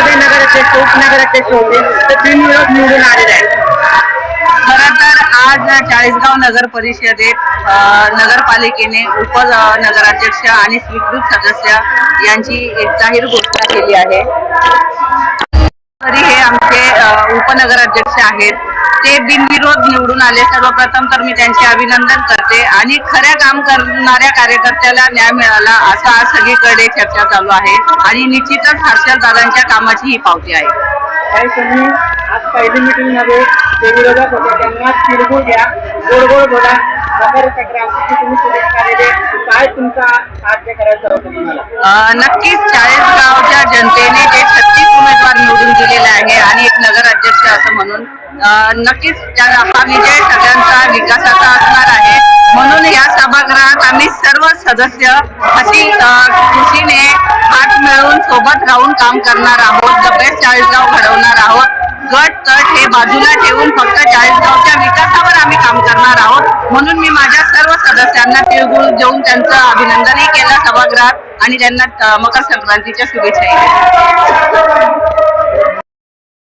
मध्ये नगराध्यक्ष उपनगराध्यक्ष होते तर बिनविरोध निवडून आलेले आहेत. खरं तर आज चाळीसगाव नगर परिषदेत नगरपालिकेने उप नगराध्यक्ष आणि स्वीकृत सदस्य यांची एक जाहीर घोषणा केली आहे. तरी हे आमचे उपनगराध्यक्ष आहेत. ते बिनविरोध निवडून आले. सर्वप्रथम तर मी त्यांचे अभिनंदन करते आणि खऱ्या काम करणाऱ्या कार्यकर्त्याला न्याय मिळाला असं आज सगळीकडे चर्चा चालू आहे. आणि निश्चितच हर्षल दादांच्या कामाची ही पावती आहे आज पहिली मीटिंगमध्ये जे विरोधक होते. त्यांना तिरगुळ द्या. गोड गोड बोला. तुम्ही काय तुमचा साध्य करायचं होतं नक्कीच आहे आणि एक नगराध्यक्ष असं म्हणून नक्कीच त्या- हा विजय सगळ्यांचा विकासाचा असणार आहे म्हणून या सभागृहात आम्ही सर्व सदस्य अशी खुशीने हात मिळवून सोबत राहून काम करणार आहोत. द बेस्ट चाळीसगाव घडवणार आहोत. गट तट हे बाजूला ठेवून फक्त चाळीसगावच्या विकासावर आम्ही काम करणार आहोत. म्हणून मी माझ्या सर्व सदस्यांना तिळगुळ देऊन त्यांचं अभिनंदनही केलं सभागृहात आणि त्यांना मकर संक्रांतीच्या शुभेच्छाही